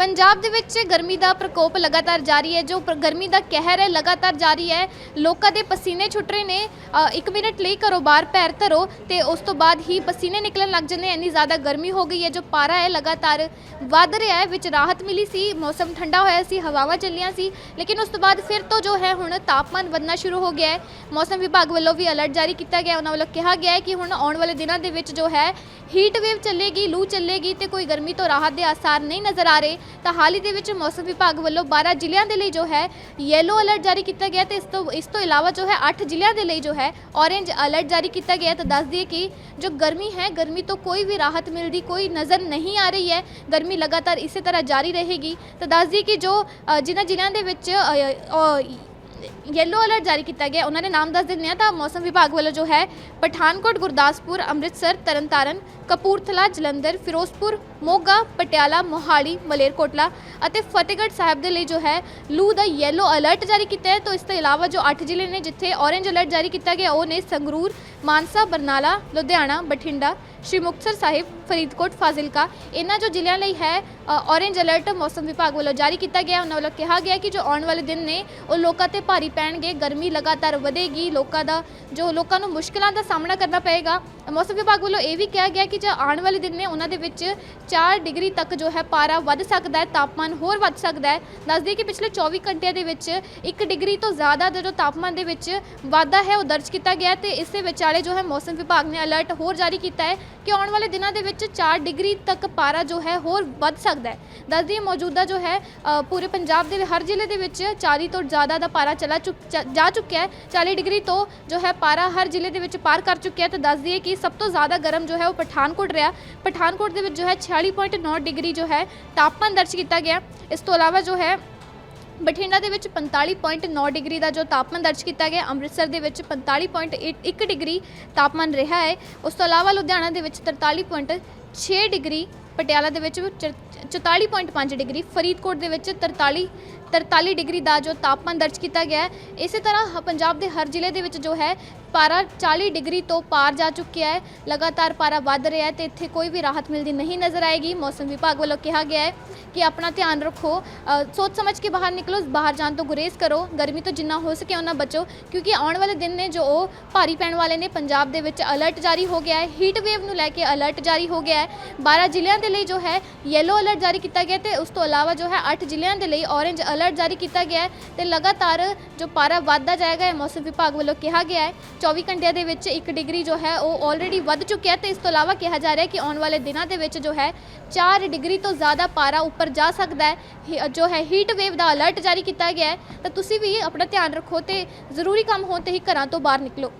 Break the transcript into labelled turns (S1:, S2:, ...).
S1: ਪੰਜਾਬ ਦੇ ਵਿੱਚ ਗਰਮੀ ਦਾ ਪ੍ਰਕੋਪ ਲਗਾਤਾਰ ਜਾਰੀ ਹੈ ਜੋ ਗਰਮੀ ਦਾ ਕਹਿਰ ਹੈ ਲਗਾਤਾਰ ਜਾਰੀ ਹੈ। ਲੋਕਾਂ ਦੇ ਪਸੀਨੇ ਛੁੱਟ ਰਹੇ ਨੇ। ਅ, ਇੱਕ ਮਿੰਟ ਲਈ ਘਰੋਂ ਬਾਹਰ ਪੈਰ ਧਰੋ ਤੇ ਉਸ ਤੋਂ ਬਾਅਦ ਹੀ ਪਸੀਨੇ ਨਿਕਲਣ ਲੱਗ ਜਾਂਦੇ ਇੰਨੀ ਜ਼ਿਆਦਾ ਗਰਮੀ ਹੋ ਗਈ ਹੈ ਜੋ ਪਾਰਾ ਹੈ ਲਗਾਤਾਰ ਵੱਧ ਰਿਹਾ ਹੈ। ਵਿੱਚ ਰਾਹਤ ਮਿਲੀ ਸੀ ਮੌਸਮ ਠੰਡਾ ਹੋਇਆ ਸੀ ਹਵਾਵਾਂ ਚੱਲੀਆਂ ਸੀ ਲੇਕਿਨ ਉਸ ਤੋਂ ਬਾਅਦ ਫਿਰ ਤੋਂ ਜੋ ਹੈ ਹੁਣ ਤਾਪਮਾਨ ਵਧਣਾ ਸ਼ੁਰੂ ਹੋ ਗਿਆ ਹੈ। ਮੌਸਮ ਵਿਭਾਗ ਵੱਲੋਂ ਵੀ ਅਲਰਟ ਜਾਰੀ ਕੀਤਾ ਗਿਆ। ਉਹਨਾਂ ਵੱਲੋਂ ਕਿਹਾ ਗਿਆ ਹੈ ਕਿ ਹੁਣ ਆਉਣ ਵਾਲੇ ਦਿਨਾਂ ਦੇ ਵਿੱਚ ਜੋ ਹੈ ਹੀਟ ਵੇਵ ਚੱਲੇਗੀ ਲੂ ਚੱਲੇਗੀ ਤੇ ਕੋਈ ਗਰਮੀ ਤੋਂ ਰਾਹਤ ਦੇ ਆਸਾਰ ਨਹੀਂ ਨਜ਼ਰ ਆ ਰਹੇ। ਤਾਂ ਹਾਲ ਹੀ ਦੇ ਵਿੱਚ ਮੌਸਮ ਵਿਭਾਗ ਵੱਲੋਂ 12 ਜ਼ਿਲ੍ਹਿਆਂ ਦੇ ਲਈ ਜੋ ਹੈ ਯੈਲੋ ਅਲਰਟ ਜਾਰੀ ਕੀਤਾ ਗਿਆ ਤੇ ਇਸ ਤੋਂ ਇਸ ਤੋਂ ਇਲਾਵਾ ਜੋ ਹੈ 8 ਜ਼ਿਲ੍ਹਿਆਂ ਦੇ ਲਈ ਜੋ ਹੈ ਔਰੇਂਜ ਅਲਰਟ ਜਾਰੀ ਕੀਤਾ ਗਿਆ ਤਾਂ ਦੱਸ ਦਈਏ ਕਿ ਜੋ ਗਰਮੀ ਹੈ, ਗਰਮੀ ਤੋਂ ਕੋਈ ਵੀ ਰਾਹਤ ਮਿਲਦੀ, ਕੋਈ ਨਜ਼ਰ ਨਹੀਂ ਆ ਰਹੀ ਹੈ। ਗਰਮੀ ਲਗਾਤਾਰ ਇਸੇ ਤਰ੍ਹਾਂ ਜਾਰੀ ਰਹੇਗੀ। ਤਾਂ ਦੱਸ ਦਈਏ ਕਿ ਜੋ ਜਿਨ੍ਹਾਂ ਜ਼ਿਲ੍ਹਿਆਂ ਦੇ ਵਿੱਚ ਯੈਲੋ ਅਲਰਟ ਜਾਰੀ ਕੀਤਾ ਗਿਆ ਉਹਨਾਂ ਦੇ ਨਾਮ ਦੱਸ ਦਿੰਦੇ ਹਾਂ ਤਾਂ ਮੌਸਮ ਵਿਭਾਗ ਵੱਲੋਂ ਜੋ ਹੈ ਪਠਾਨਕੋਟ ਗੁਰਦਾਸਪੁਰ ਅੰਮ੍ਰਿਤਸਰ ਤਰਨਤਾਰਨ ਕਪੂਰਥਲਾ ਜਲੰਧਰ ਫਿਰੋਜ਼ਪੁਰ ਮੋਗਾ ਪਟਿਆਲਾ ਮੋਹਾਲੀ ਮਲੇਰਕੋਟਲਾ ਅਤੇ ਫਤਿਹਗੜ੍ਹ ਸਾਹਿਬ ਦੇ ਲਈ ਜੋ ਹੈ ਲੂ ਦਾ ਯੈਲੋ ਅਲਰਟ ਜਾਰੀ ਕੀਤਾ ਹੈ ਤਾਂ ਇਸ ਤੋਂ ਇਲਾਵਾ ਜੋ 8 ਜ਼ਿਲ੍ਹੇ ਨੇ ਜਿੱਥੇ ਔਰੇਂਜ ਅਲਰਟ ਜਾਰੀ ਕੀਤਾ ਗਿਆ ਉਹ ਨੇ ਸੰਗਰੂਰ ਮਾਨਸਾ ਬਰਨਾਲਾ ਲੁਧਿਆਣਾ ਬਠਿੰਡਾ ਸ਼੍ਰੀ ਮੁਕਤਸਰ ਸਾਹਿਬ ਫਰੀਦਕੋਟ ਫਾਜ਼ਿਲਕਾ ਇਹਨਾਂ ਜੋ ਜ਼ਿਲ੍ਹਿਆਂ ਲਈ ਹੈ ਔਰੇਂਜ ਅਲਰਟ ਮੌਸਮ ਵਿਭਾਗ ਵੱਲੋਂ ਜਾਰੀ ਕੀਤਾ ਗਿਆ ਉਹਨਾਂ ਵੱਲੋਂ ਕਿਹਾ ਗਿਆ ਕਿ ਜੋ ਆਉਣ ਵਾਲੇ ਦਿਨ ਨੇ ਉਹ ਲੋਕਾਂ ਤੇ ਭਾਰੀ ਪੈਣਗੇ, ਗਰਮੀ ਲਗਾਤਾਰ ਵਧੇਗੀ, ਲੋਕਾਂ ਦਾ ਜੋ ਲੋਕਾਂ ਨੂੰ ਮੁਸ਼ਕਲਾਂ ਦਾ ਸਾਹਮਣਾ ਕਰਨਾ ਪਏਗਾ। ਮੌਸਮ ਵਿਭਾਗ ਵੱਲੋਂ ਇਹ ਵੀ ਕਿਹਾ ਗਿਆ ਕਿ ਜੋ ਆਉਣ ਵਾਲੇ ਦਿਨ ਨੇ, ਉਹਨਾਂ ਦੇ ਵਿੱਚ 4 ਡਿਗਰੀ ਤੱਕ ਜੋ ਹੈ ਪਾਰਾ ਵੱਧ ਸਕਦਾ ਹੈ, ਤਾਪਮਾਨ ਹੋਰ ਵੱਧ ਸਕਦਾ ਹੈ। ਦੱਸ ਕਿ ਪਿਛਲੇ 24 ਘੰਟਿਆਂ ਦੇ ਵਿੱਚ 1 ਡਿਗਰੀ ਤੋਂ ਜ਼ਿਆਦਾ ਦਾ ਜੋ ਤਾਪਮਾਨ ਦੇ ਵਿੱਚ ਵਾਧਾ ਹੈ, ਉਹ ਦਰਜ ਕੀਤਾ ਗਿਆ ਤੇ ਇਸ ਦੇ ਵਿਚਾਲੇ ਜੋ ਹੈ ਮੌਸਮ ਵਿਭਾਗ ਨੇ ਅਲਰਟ ਹੋਰ ਜਾਰੀ ਕੀਤਾ ਹੈ ਕਿ ਆਉਣ ਵਾਲੇ ਦਿਨਾਂ ਦੇ ਵਿੱਚ 4 ਡਿਗਰੀ ਤੱਕ ਪਾਰਾ ਜੋ ਹੈ, ਹੋਰ ਵੱਧ ਸਕਦਾ ਹੈ। ਦੱਸ ਮੌਜੂਦਾ ਜੋ ਹੈ ਪੂਰੇ ਪੰਜਾਬ ਦੇ ਹਰ ਜ਼ਿਲ੍ਹੇ ਦੇ ਵਿੱਚ 40 ਤੋਂ ਜ਼ਿਆਦਾ ਦਾ ਪਾਰਾ ਚਲਾ ਚੁੱਕ ਚ- ਜਾ ਚੁੱਕਿਆ ਹੈ। 40 ਡਿਗਰੀ ਤੋਂ ਜੋ ਹੈ ਪਾਰਾ ਹਰ ਜ਼ਿਲ੍ਹੇ ਦੇ ਵਿੱਚ ਪਾਰ ਕਰ ਚੁੱਕਿਆ ਹੈ ਤਾਂ ਦੱਸ ਦਈਏ ਕਿ ਸਭ ਤੋਂ ਜ਼ਿਆਦਾ ਗਰਮ ਜੋ ਹੈ ਉਹ ਪਠਾਨਕੋਟ ਰਿਹਾ। ਪਠਾਨਕੋਟ ਦੇ ਵਿੱਚ ਜੋ ਹੈ 46.9 ਡਿਗਰੀ ਜੋ ਹੈ ਤਾਪਮਾਨ ਦਰਜ ਕੀਤਾ ਗਿਆ ਇਸ ਤੋਂ ਇਲਾਵਾ ਜੋ ਹੈ ਬਠਿੰਡਾ ਦੇ ਵਿੱਚ 45.9 ਡਿਗਰੀ ਦਾ ਜੋ ਤਾਪਮਾਨ ਦਰਜ ਕੀਤਾ ਗਿਆ ਅੰਮ੍ਰਿਤਸਰ ਦੇ ਵਿੱਚ 45.1 ਡਿਗਰੀ ਤਾਪਮਾਨ ਰਿਹਾ ਹੈ। ਉਸ ਤੋਂ ਇਲਾਵਾ ਲੁਧਿਆਣਾ ਦੇ ਵਿੱਚ 43.6 ਡਿਗਰੀ ਪਟਿਆਲਾ ਦੇ ਵਿੱਚ ਚ- 44.5 ਡਿਗਰੀ, ਫਰੀਦਕੋਟ ਦੇ ਵਿੱਚ 43 43 ਡਿਗਰੀ ਦਾ ਜੋ ਤਾਪਮਾਨ ਦਰਜ ਕੀਤਾ ਗਿਆ ਹੈ, ਇਸੇ ਤਰ੍ਹਾਂ ਹ- ਪੰਜਾਬ ਦੇ ਹਰ ਜ਼ਿਲ੍ਹੇ ਦੇ ਵਿੱਚ ਜੋ ਹੈ, ਪਾਰਾ 40 ਡਿਗਰੀ ਤੋਂ ਪਾਰ ਜਾ ਚੁੱਕਿਆ ਹੈ, ਲਗਾਤਾਰ ਪਾਰਾ ਵੱਧ ਰਿਹਾ ਹੈ ਤੇ ਇੱਥੇ ਕੋਈ ਵੀ ਰਾਹਤ ਮਿਲਦੀ ਨਹੀਂ ਨਜ਼ਰ ਆਏਗੀ। ਮੌਸਮ ਵਿਭਾਗ ਵੱਲੋਂ ਕਿਹਾ ਗਿਆ ਹੈ ਕਿ ਆਪਣਾ ਧਿਆਨ ਰੱਖੋ। ਸੋਚ ਸਮਝ ਕੇ ਬਾਹਰ ਨਿਕਲੋ, ਬਾਹਰ ਜਾਣ ਤੋਂ ਗੁਰੇਜ਼ ਕਰੋ। ਗਰਮੀ ਤੋਂ ਜਿੰਨਾ ਹੋ ਸਕੇ ਉਹਨਾਂ ਬਚੋ, ਕਿਉਂਕਿ ਆਉਣ ਵਾਲੇ ਦਿਨ ਨੇ ਜੋ ਉਹ ਭਾਰੀ ਪੈਣ ਵਾਲੇ ਨੇ, ਪੰਜਾਬ ਦੇ ਵਿੱਚ ਅਲਰਟ ਜਾਰੀ ਹੋ ਗਿਆ ਹੈ। ਹੀਟ ਵੇਵ ਨੂੰ ਲੈ ਕੇ ਅਲਰਟ ਜਾਰੀ ਹੋ ਗਿਆ ਹੈ। 12 ਜ਼ਿਲ੍ਹਿਆਂ ਦੇ ਲਈ ਜੋ ਹੈ ਯੈਲੋ ਅਲਰਟ ਜਾਰੀ ਕੀਤਾ ਗਿਆ ਤੇ ਉਸ ਤੋਂ ਇਲਾਵਾ ਜੋ ਹੈ 8 ਜ਼ਿਲ੍ਹਿਆਂ ਦੇ ਲਈ ਔਰੇਂਜ ਅਲਰਟ ਜਾਰੀ ਕੀਤਾ ਗਿਆ ਹੈ ਤੇ ਲਗਾਤਾਰ ਜੋ ਪਾਰਾ ਵੱਧਦਾ ਜਾਏਗਾ ਇਹ ਮੌਸਮ ਵਿਭਾਗ ਵੱਲੋਂ ਕਿਹਾ ਗਿਆ ਹੈ। 24 ਘੰਟਿਆਂ ਦੇ ਵਿੱਚ 1 ਡਿਗਰੀ ਜੋ ਹੈ ਉਹ ਆਲਰੇਡੀ ਵੱਧ ਚੁੱਕਿਆ ਹੈ ਤੇ ਇਸ ਤੋਂ ਇਲਾਵਾ ਕਿਹਾ ਜਾ ਰਿਹਾ ਹੈ ਕਿ ਆਉਣ ਵਾਲੇ ਦਿਨਾਂ ਦੇ ਵਿੱਚ ਜੋ ਹੈ 4 ਡਿਗਰੀ ਤੋਂ ਜ਼ਿਆਦਾ ਪਾਰਾ ਉੱਪਰ ਜਾ ਸਕਦਾ ਹੈ। ਜੋ ਹੈ ਹੀਟ ਵੇਵ ਦਾ ਅਲਰਟ ਜਾਰੀ ਕੀਤਾ ਗਿਆ ਹੈ। ਤਾਂ ਤੁਸੀਂ ਵੀ ਆਪਣਾ ਧਿਆਨ ਰੱਖੋ ਤੇ ਜ਼ਰੂਰੀ ਕੰਮ ਹੋਣ ਤੇ ਹੀ ਘਰਾਂ ਤੋਂ ਬਾਹਰ ਨਿਕਲੋ।